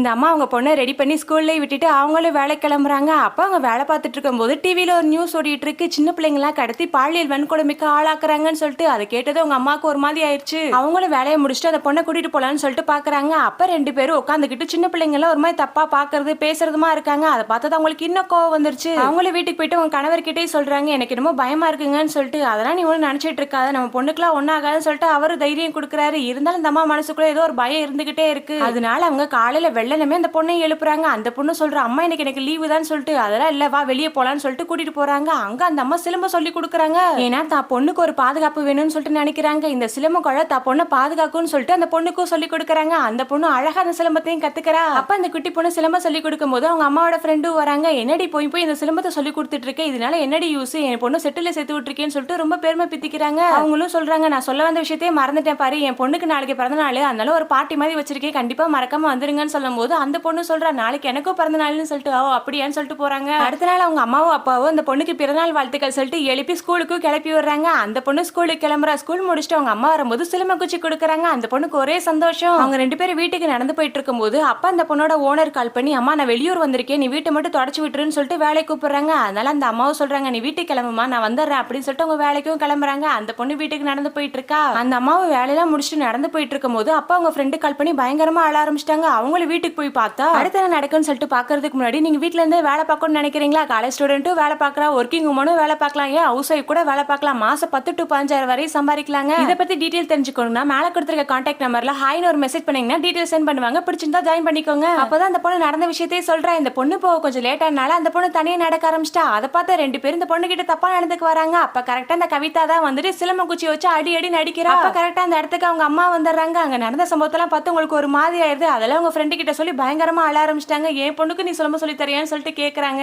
இந்த அம்மா அவங்க பொண்ணை ரெடி பண்ணி ஸ்கூல்லேயே விட்டுட்டு அவங்களும் வேலை கிளம்புறாங்க. அப்போ அவங்க வேலை பார்த்துட்டு இருக்கும்போது டிவியில் ஒரு நியூஸ் ஓடிட்டு இருக்கு. சின்ன பிள்ளைங்களாம் கடத்தி பாலியல் வன்கொடுமைக்கு ஆளாக்குறாங்கன்னு சொல்லிட்டு அதை கேட்டது அவங்க அம்மாவுக்கு ஒரு மாதிரி ஆயிடுச்சு அவங்களும் வேலையை முடிச்சுட்டு அந்த பொண்ணை கூட்டிட்டு போலான்னு சொல்லிட்டு பாக்குறாங்க. அப்ப ரெண்டு பேரும் உட்காந்துக்கிட்டு சின்ன பிள்ளைங்களாம் ஒரு மாதிரி தப்பா பாக்குறது பேசுறதுமா இருக்காங்க. அதை பார்த்தது அவங்களுக்கு இன்னும் கோவம் வந்துருச்சு. அவங்களும் வீட்டுக்கு போயிட்டு அவங்க கணவர்கிட்டே சொல்றாங்க. எனக்கு என்னமோ பயமா இருக்குங்கன்னு சொல்லிட்டு அதெல்லாம் நீ ஒன்றும் நினைச்சிட்டு இருக்காத. நம்ம பொண்ணுக்குலாம் ஒன்னாகாதுன்னு சொல்லிட்டு அவரு தைரியம் கொடுக்குறாரு. இருந்தாலும் இந்த அம்மா மனசுக்குள்ள ஏதோ ஒரு பயம் இருந்துகிட்டே இருக்கு. அதனால அவங்க காலையில வெள்ளனமே அந்த பொண்ணை எழுப்புறாங்க. அந்த பொண்ணு சொல்ற அம்மா எனக்கு எனக்கு லீவு தான் சொல்லிட்டு அதெல்லாம் இல்ல வா வெளியே போலான்னு சொல்லிட்டு கூட்டிட்டு போறாங்க. அங்க அந்த அம்மா சிலம்ப சொல்லி கொடுக்குறாங்க. ஏன்னா தான் பொண்ணுக்கு ஒரு பாதுகாப்பு வேணும்னு சொல்லிட்டு நினைக்கிறாங்க. இந்த சிலம்ப குழ தான் பொண்ணை பாதுகாக்கும்னு சொல்லிட்டு அந்த பொண்ணுக்கும் சொல்லி கொடுக்குறாங்க. அந்த பொண்ணு அழகா அந்த சிலம்பத்தையும் கத்துக்கிறா. அப்ப அந்த குட்டி பொண்ணு சிலம்ப சொல்லி கொடுக்கும் போது அவங்க அம்மாவோட ஃப்ரெண்டும் வராங்க. என்னடி போய் போய் இந்த சிலம்பத்தை சொல்லி கொடுத்துட்டு இருக்கேன் இதனால என்னடி யூஸ் என் பொண்ணு செட்டில சேர்த்து விட்டுருக்கேன்னு சொல்லிட்டு ரொம்ப பெருமை பித்திக்கிறாங்க அவங்களும் சொல்றாங்க நான் சொல்ல வந்த விஷயத்தையே மறந்துட்டேன் பாரு. என் பொண்ணுக்கு நாளைக்கு பிறந்த நாள். அதனால ஒரு பார்ட்டி மாதிரி வச்சிருக்கேன். கண்டிப்பா மறக்காம வந்துருங்கன்னு சொல்லும் போது அந்த பொண்ணு சொல்றா நாளைக்கு எனக்கும் பிறந்த நாள்னு சொல்லிட்டு ஓ அப்படியான்னு சொல்லிட்டு போறாங்க. அடுத்த நாள் அவங்க அம்மாவும் அப்பாவும் அந்த பொண்ணுக்கு பிறந்தநாள் வாழ்த்துக்கள் சொல்லிட்டு எழுப்பி ஸ்கூலுக்கும் கிளப்பி விடுறாங்க. அந்த பொண்ணு ஸ்கூலுக்கு கிளம்புறா. ஸ்கூல் முடிச்சுட்டு அவங்க அம்மா வரும்போது சிலம்ப குச்சி கொடுக்குறாங்க. அந்த பொண்ணுக்கு ஒரே சந்தோஷம். அவங்க ரெண்டு பேரும் வீட்டுக்கு நடந்து போயிட்டு இருக்கும்போது அப்பா அந்த பொண்ணோட ஓனர் கால் பண்ணி அம்மா நான் வெளியூர் வந்திருக்கேன். நீ வீட்டை மட்டும் தொடச்சு விட்டுருன்னு சொல்லிட்டு வேலைக்கு கூப்பிடுறாங்க. அதனால அந்த அம்மாவும் சொல்றாங்க நீ வீட்டுக்கு கிளம்புமா நான் வந்துடுறேன். அப்படின்னு சொல்லிட்டு அவங்க வேலைக்கும் கிளம்புறாங்க. அந்த பொண்ணு வீட்டுக்கு நடந்து போயிட்டு இருக்கா. அந்த அம்மாவும் வேலையெல்லாம் முடிச்சுட்டு நடந்து போயிட்டு இருக்கும்போது அப்பா அவங்க ஃப்ரெண்டு கால் பண்ணி பயங்கரமா அழ ஆரம்பிச்சிட்டாங்க. அவங்களும் வீட்டுக்கு போய் பார்த்தா அடுத்த என்ன நடக்குன்னு சொல்லிட்டு பாக்குறதுக்கு முன்னாடி நீங்க வீட்ல இருந்தே வேலை பார்க்கணும்னு நினைக்கிறீங்களா? காலேஜ் ஸ்டூடெண்ட்டும் வேலை பார்க்கறா ஒர்க்கிங் உமனும் வேலை பார்க்கலாம். ஏன் ஹவுஸ் ஒய்ஃப் கூட வேலை பார்க்கலாம்? மாசம் பத்து டு பதினஞ்சாயிரம் வரை சம்பாதிக்கலாங்க. இதை பத்தி டீடைல் தெரிஞ்சுக்கணும்னா மேல கொடுத்துருக்க கான்டாக்ட் நம்பர்ல ஹாய்னு ஒரு மெசேஜ் பண்ணீங்கன்னா டீடைல் சென்ட் பண்ணுவாங்க. பிடிச்சிருந்தா ஜாயின் பண்ணிக்கோங்க. அப்பதான் அந்த பொண்ணு நடந்த விஷயத்தையே சொல்றா. இந்த பொண்ணு போக கொஞ்சம் லேட் ஆனால அந்த பொண்ணு தனியா நடக்க ஆரம்பிச்சிட்டா. அதை பார்த்தா ரெண்டு பேரும் இந்த பொண்ணு கிட்ட தப்பா நடந்துக்கு வராங்க. அப்ப கரெக்டா அந்த கவிதா தான் வந்துட்டு சிலம்ப குச்சி வச்சு அடி அடி நடிக்கிறா அப்ப கரெக்டா அந்த இடத்துக்கு அவங்க அம்மா வந்துடுறாங்க. அங்க நடந்த சம்பவத்தெல்லாம் பார்த்து உங்களுக்கு ஒரு மாதிரி ஆயிருது அதெல்லாம் உங்க ஃப்ரெண்டு கிட்ட சொல்லி பயங்கரமா அழ ஆரம்பிச்சிட்டாங்க. என் பொண்ணுக்கு நீ சொல்லும்போது சொல்லி தரியான்னு சொல்லிட்டு கேட்குறாங்க